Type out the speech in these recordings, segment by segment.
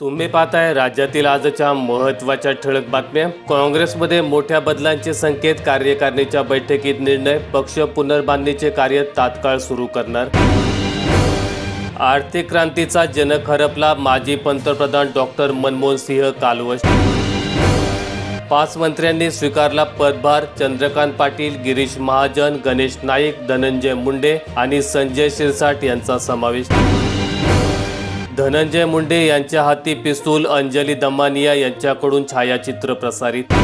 तुम्ही पाहताय राज्यातील आजच्या महत्त्वाच्या ठळक बातम्या. काँग्रेसमध्ये मोठ्या बदलांचे संकेत कार्यकारिणीच्या बैठकीत निर्णय पक्ष पुनर्बांधणीचे कार्य तात्काळ सुरू करणार. आर्थिक क्रांतीचा जनक हरपला माजी पंतप्रधान डॉक्टर मनमोहन सिंह कालवश. पाच मंत्र्यांनी स्वीकारला पदभार चंद्रकांत पाटील गिरीश महाजन गणेश नाईक धनंजय मुंडे आणि संजय शिरसाट यांचा समावेश. धनंजय मुंडे यांच्या हाती पिस्तूल अंजली दमानिया यांच्याकडून छायाचित्र प्रसारित.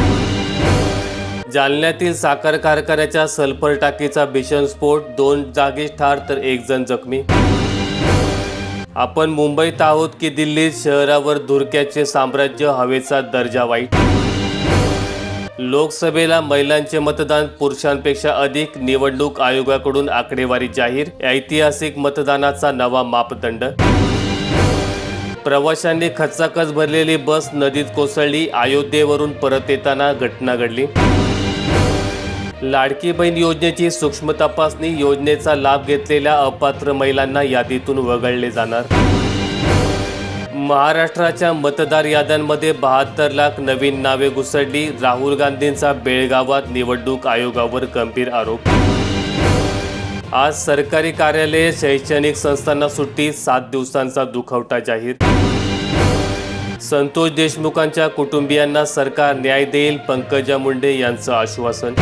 जालन्यातील साखर कारखान्याच्या सल्फर टाकीचा भीषण स्फोट दोन जागीच ठार तर एक जण जखमी. आपण मुंबईत आहोत की दिल्लीत शहरावर धुरक्याचे साम्राज्य हवेचा दर्जा वाईट. लोकसभेला महिलांचे मतदान पुरुषांपेक्षा अधिक निवडणूक आयोगाकडून आकडेवारी जाहीर ऐतिहासिक मतदानाचा नवा मापदंड. प्रवाशांनी खचाखच भरलेली बस नदीत कोसळली. अयोध्येवरून परत येताना घटना घडली. लाडकी बहीण योजनेची सूक्ष्म तपासणी योजनेचा लाभ घेतलेल्या अपात्र महिलांना यादीतून वगळले जाणार. महाराष्ट्राच्या मतदार याद्यांमध्ये बहात्तर लाख नवीन नावे घुसडली. राहुल गांधींचा बेळगावात निवडणूक आयोगावर गंभीर आरोप आज सरकारी कार्यालये शैक्षणिक संस्थांना सुट्टी सात दिवसांचा दुखवटा जाहीर. संतोष देशमुखांच्या कुटुंबियांना सरकार न्याय देईल पंकजा मुंडे यांचं आश्वासन.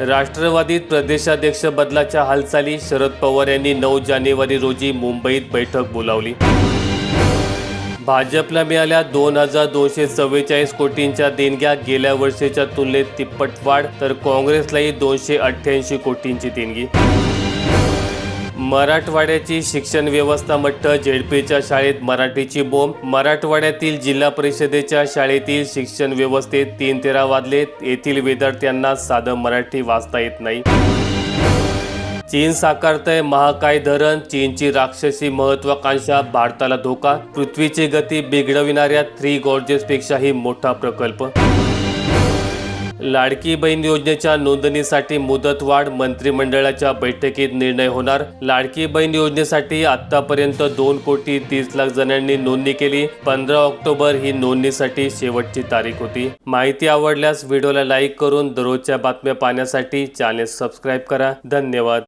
राष्ट्रवादीत प्रदेशाध्यक्ष बदलाच्या हालचाली शरद पवार यांनी नऊ जानेवारी रोजी मुंबईत बैठक बोलावली. भाजपला मिळाल्या दोन हजार दोनशे चव्वेचाळीस कोटींच्या देणग्या गेल्या वर्षीच्या तुलनेत तिप्पट वाढ तर काँग्रेसलाही दोनशे अठ्ठ्याऐंशी कोटींची देणगी. मराठवाड्याची शिक्षण व्यवस्था मट्ट झेडपीच्या शाळेत मराठीची बोंब मराठवाड्यातील जिल्हा परिषदेच्या शाळेतील शिक्षण व्यवस्थेत तीन तेरा वाजलेत येथील विद्यार्थ्यांना साधं मराठी वाचता येत नाही. चीन साकारतय महाकाय धरण. चीनची राक्षसी महत्वाकांक्षा भारताला धोका. पृथ्वीची गती बिघडविणाऱ्या थ्री गॉर्जेसपेक्षाही मोठा प्रकल्प. लाडकी बहीण योजनेच्या नोंदणीसाठी मुदतवाढ मंत्रिमंडळाच्या बैठकीत निर्णय होणार. लाडकी बहीण योजनेसाठी आतापर्यंत दोन कोटी तीस लाख जणांनी नोंदणी केली. पंधरा ऑक्टोबर ही नोंदणीसाठी शेवटची तारीख होती. माहिती आवडल्यास व्हिडिओला लाईक करून दररोजच्या बातम्या पाहण्यासाठी चॅनेल सबस्क्राईब करा. धन्यवाद.